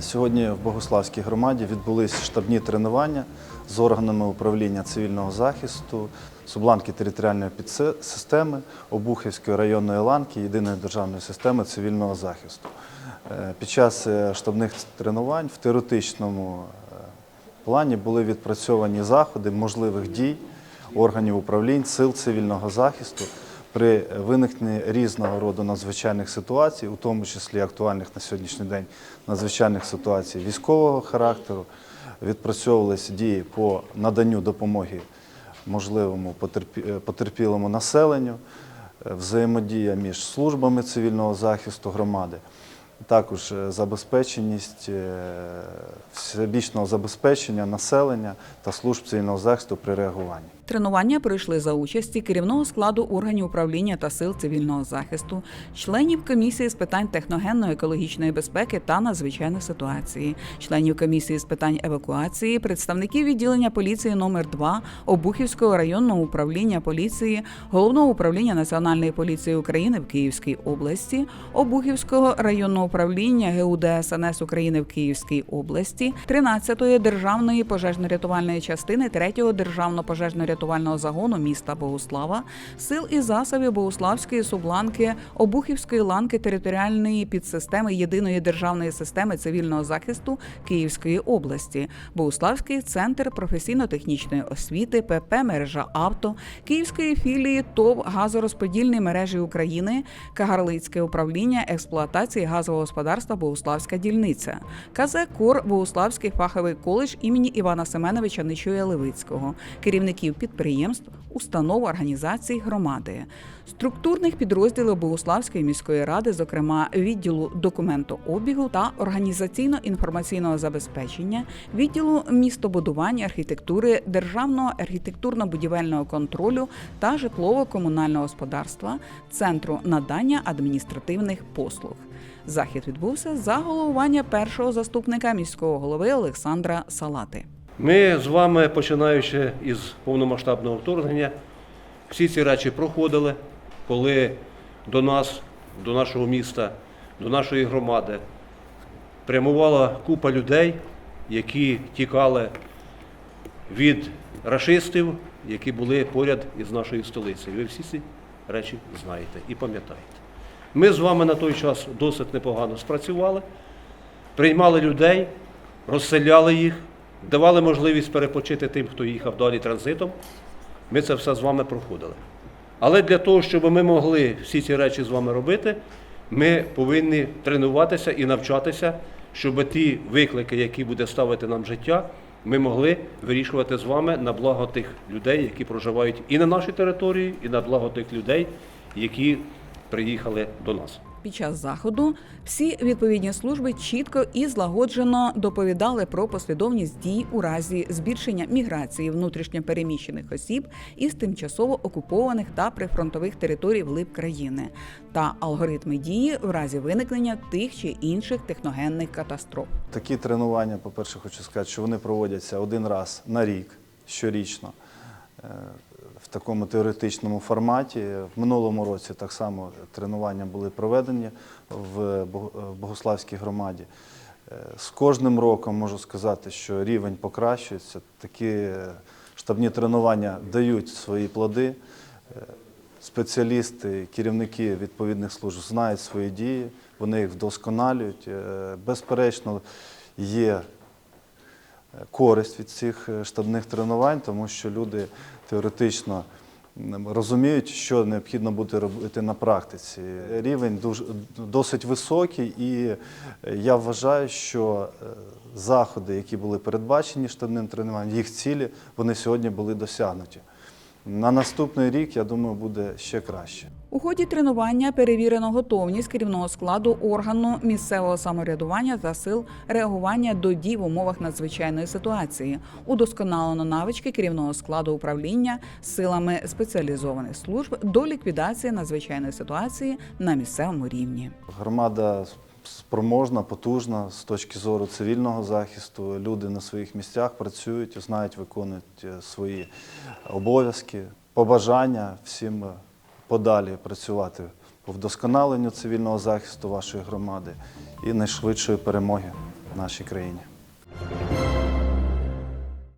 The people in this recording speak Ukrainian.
Сьогодні в Богославській громаді відбулись штабні тренування з органами управління цивільного захисту, Субланки територіальної підсистеми, Обухівської районної ланки єдиної державної системи цивільного захисту. Е, Під час е, штабних тренувань в теоретичному е, плані були відпрацьовані заходи можливих дій органів управлінь, сил цивільного захисту при виникненні різного роду надзвичайних ситуацій, у тому числі актуальних на сьогоднішній день надзвичайних ситуацій військового характеру, відпрацьовувалися дії по наданню допомоги можливому потерпілому населенню, е, взаємодія між службами цивільного захисту громади. Також е, забезпеченість е, всебічного забезпечення населення та служб цивільного захисту при реагуванні. Тренування пройшли за участі керівного складу органів управління та сил цивільного захисту, членів комісії з питань техногенно-екологічної безпеки та надзвичайних ситуацій, членів комісії з питань евакуації, представників відділення поліції номер 2 Обухівського районного управління поліції, головного управління Національної поліції України в Київській області, Обухівського районного управління ГУ ДСНС України в Київській області, 13-ї державної пожежно-рятувальної частини 3-го державно пожежно-рятувального загону міста Богуслава, сил і засобів Богуславської субланки, Обухівської ланки територіальної підсистеми єдиної державної системи цивільного захисту Київської області, Богуславський центр професійно-технічної освіти, ПП мережа авто, Київської філії ТОВ газорозподільної мережі України, Кагарлицьке управління експлуатації газового господарства Богуславська дільниця, КЗ Кор Богуславський фаховий коледж імені Івана Семеновича Нечуя Левицького, керівників підприємств, установ, організацій, громади, структурних підрозділів Богуславської міської ради, зокрема відділу документообігу та організаційно-інформаційного забезпечення, відділу містобудування, архітектури, державного архітектурно-будівельного контролю та житлово-комунального господарства, центру надання адміністративних послуг. Захід відбувся за головування першого заступника міського голови Олександра Салати. Ми з вами, починаючи із повномасштабного вторгнення, всі ці речі проходили, коли до нас, до нашого міста, до нашої громади прямувала купа людей, які тікали від рашистів, які були поряд із нашою столицею. Ви всі ці речі знаєте і пам'ятаєте. Ми з вами на той час досить непогано спрацювали, приймали людей, розселяли їх, давали можливість перепочити тим, хто їхав далі транзитом. Ми це все з вами проходили. Але для того, щоб ми могли всі ці речі з вами робити, ми повинні тренуватися і навчатися, щоб ті виклики, які буде ставити нам життя, ми могли вирішувати з вами на благо тих людей, які проживають і на нашій території, і на благо тих людей, які приїхали до нас. Під час заходу всі відповідні служби чітко і злагоджено доповідали про послідовність дій у разі збільшення міграції внутрішньопереміщених осіб із тимчасово окупованих та прифронтових територій вглиб країни та алгоритми дії в разі виникнення тих чи інших техногенних катастроф. Такі тренування, по-перше, хочу сказати, що вони проводяться один раз на рік, щорічно, е, такому теоретичному форматі. В минулому році так само тренування були проведені в Богославській громаді. Е, З кожним роком можу сказати, що рівень покращується. Такі е, штабні тренування дають свої плоди. Е, Спеціалісти, керівники відповідних служб знають свої дії, вони їх вдосконалюють. Е, Безперечно, є е, користь від цих е, штабних тренувань, тому що люди теоретично розуміють, що необхідно буде робити на практиці. Рівень дуже, досить високий, і е, я вважаю, що е, заходи, які були передбачені штабним тренуванням, їх цілі, вони сьогодні були досягнуті. На наступний рік, я думаю, буде ще краще. У ході тренування перевірено готовність керівного складу органу місцевого самоврядування та сил реагування до дій в умовах надзвичайної ситуації, удосконалено навички керівного складу управління силами спеціалізованих служб до ліквідації надзвичайної ситуації на місцевому рівні. Громада спроможна, потужна з точки зору цивільного захисту. Люди на своїх місцях працюють, знають, виконують е, свої обов'язки, побажання всім е, подалі працювати по вдосконаленню цивільного захисту вашої громади і найшвидшої перемоги нашій країні.